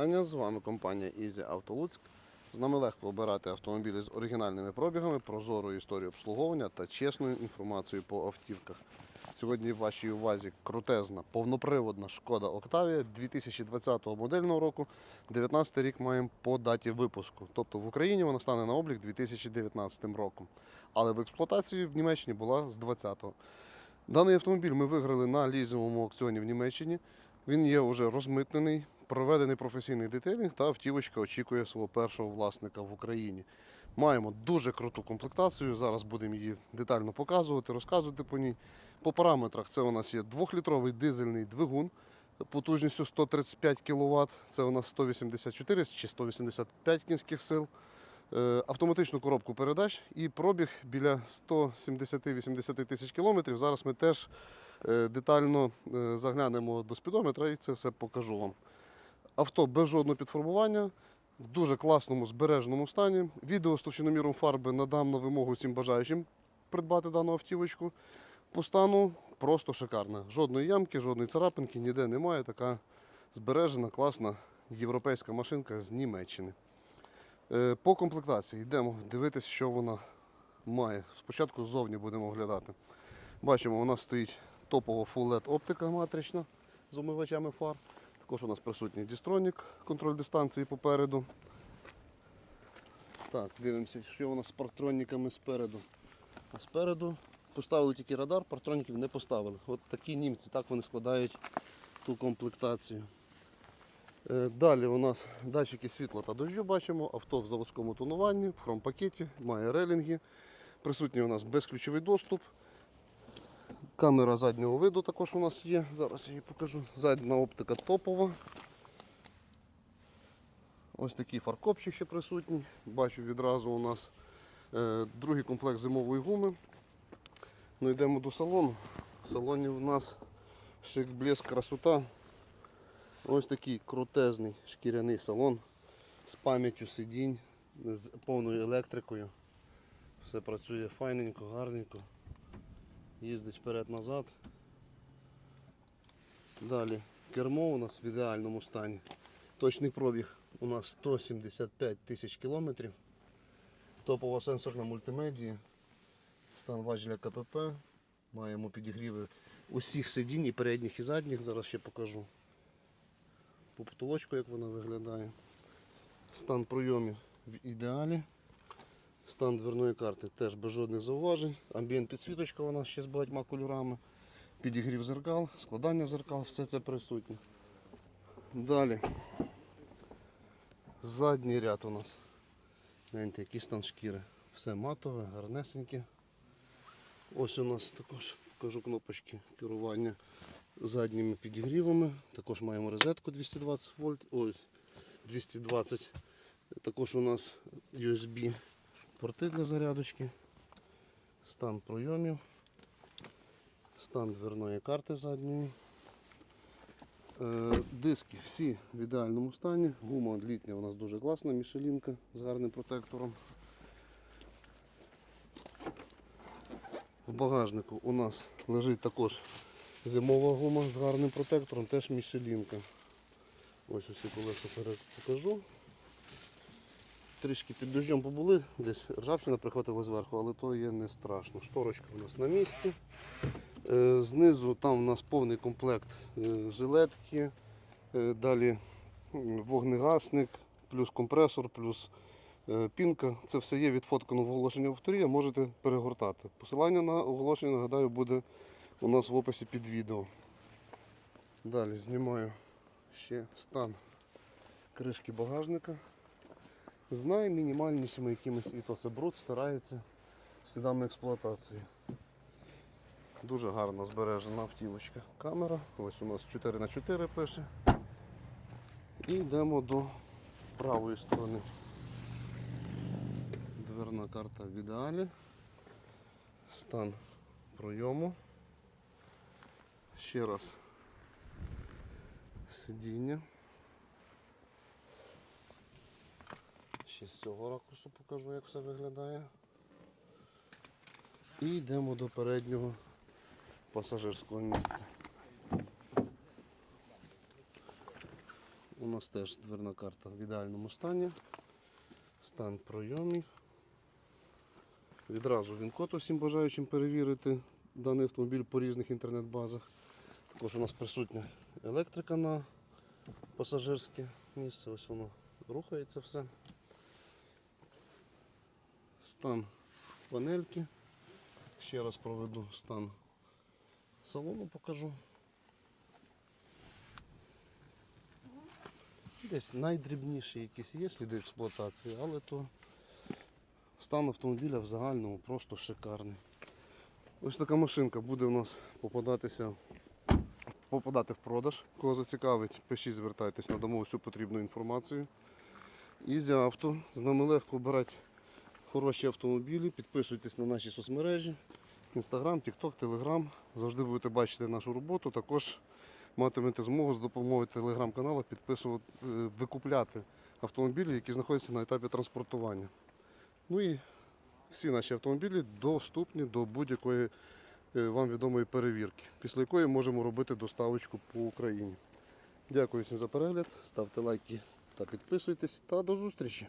вітання. З вами компанія Easy Auto Луцьк. З нами легко обирати автомобілі з оригінальними пробігами, прозорою історією обслуговування та чесною інформацією по автівках. Сьогодні в вашій увазі крутезна, повноприводна шкода Octavia 2020 модельного року. 19 рік маємо по даті випуску. Тобто в Україні вона стане на облік 2019 роком. Але в експлуатації в Німеччині була з 20-го. Даний автомобіль ми виграли на лізинговому аукціоні в Німеччині. Він є вже розмитнений, проведений професійний детейлінг та автівочка очікує свого першого власника в Україні. Маємо дуже круту комплектацію. Зараз будемо її детально показувати, розказувати по ній. По параметрах це у нас є 2-літровий дизельний двигун потужністю 135 кВт. Це у нас 184 чи 185 кінських сил. Е, Автоматичну коробку передач і пробіг біля 170-80 тисяч кілометрів. Зараз ми теж е, детально е, заглянемо до спідометра і це все покажу вам. Авто без жодного підфарбування, в дуже класному збереженому стані. Відео з товщиноміром фарби надам на вимогу всім бажаючим придбати дану автівочку. По стану просто шикарна. Жодної ямки, жодної царапинки ніде немає. Така збережена, класна європейська машинка з Німеччини. Е, По комплектації йдемо дивитися, що вона має. Спочатку ззовні будемо оглядати. Бачимо, у нас стоїть топова Full LED оптика матрична з омивачами фар. Також у нас присутній дістронік, контроль дистанції попереду. Так, дивимося, що у нас з партроніками спереду. А спереду поставили тільки радар, партроніків не поставили. От такі німці, так вони складають ту комплектацію. Е, Далі у нас датчики світла та дощу бачимо, авто в заводському тонуванні, в хромпакеті, має релінги. Присутній у нас безключовий доступ. Камера заднього виду також у нас є. Зараз я її покажу. Задня оптика топова. Ось такий фаркопчик ще присутній. Бачу відразу у нас е, другий комплект зимової гуми. Ну йдемо до салону. В салоні у нас шик, блеск, красота. Ось такий крутезний шкіряний салон з пам'яттю сидінь, з повною електрикою. Все працює файненько, гарненько. Їздить вперед-назад. Далі кермо у нас в ідеальному стані. Точний пробіг у нас 175 тисяч кілометрів. Топова сенсорна мультимедія. Стан важеля КПП. Маємо підігріви усіх сидінь, і передніх, і задніх. Зараз ще покажу. По потолочку, як вона виглядає. Стан пройомів в ідеалі. Стан дверної карти теж без жодних зауважень. Амбієнт підсвіточка у нас ще з багатьма кольорами. Підігрів зеркал, складання зеркал, все це присутнє. Далі. Задній ряд у нас. Гляньте, який стан шкіри. Все матове, гарнесеньке. Ось у нас також покажу кнопочки керування задніми підігрівами. Також маємо розетку 220 вольт. Ой, 220. Також у нас USB порти для зарядочки. Стан пройомів. Стан дверної карти задньої. Е, Диски всі в ідеальному стані. Гума літня у нас дуже класна, мішелінка з гарним протектором. В багажнику у нас лежить також зимова гума з гарним протектором, теж мішелінка. Ось усі колеса покажу. Трішки під дощом побули, десь ржавчина прихватила зверху, але то є не страшно. Шторочка у нас на місці. Е, Знизу там у нас повний комплект е, жилетки, е, далі вогнегасник, плюс компресор, плюс пінка. Це все є відфоткано в оголошенні в авторі, можете перегортати. Посилання на оголошення, нагадаю, буде у нас в описі під відео. Далі знімаю ще стан кришки багажника. З наймінімальнішими якимись, і то це бруд, старається слідами експлуатації. Дуже гарно збережена автівочка. Камера. Ось у нас 4х4 пише. І йдемо до правої сторони. Дверна карта в ідеалі. Стан пройому. Ще раз сидіння. Ще з цього ракурсу покажу, як все виглядає. І йдемо до переднього пасажирського місця. У нас теж дверна карта в ідеальному стані. Стан пройомів. Відразу він код усім бажаючим перевірити даний автомобіль по різних інтернет-базах. Також у нас присутня електрика на пасажирське місце. Ось воно рухається все. Стан панельки. Ще раз проведу стан салону покажу. Десь найдрібніші якісь є сліди експлуатації, але то стан автомобіля в загальному просто шикарний. Ось така машинка буде у нас попадатися, попадати в продаж. Кого зацікавить, пишіть, звертайтесь, надамо всю потрібну інформацію. Ізі авто. З нами легко обирати хороші автомобілі. Підписуйтесь на наші соцмережі. Інстаграм, Тікток, Телеграм. Завжди будете бачити нашу роботу. Також матимете змогу з допомогою телеграм-каналу підписувати, е, викупляти автомобілі, які знаходяться на етапі транспортування. Ну і всі наші автомобілі доступні до будь-якої е, вам відомої перевірки, після якої можемо робити доставочку по Україні. Дякую всім за перегляд, ставте лайки та підписуйтесь. Та до зустрічі!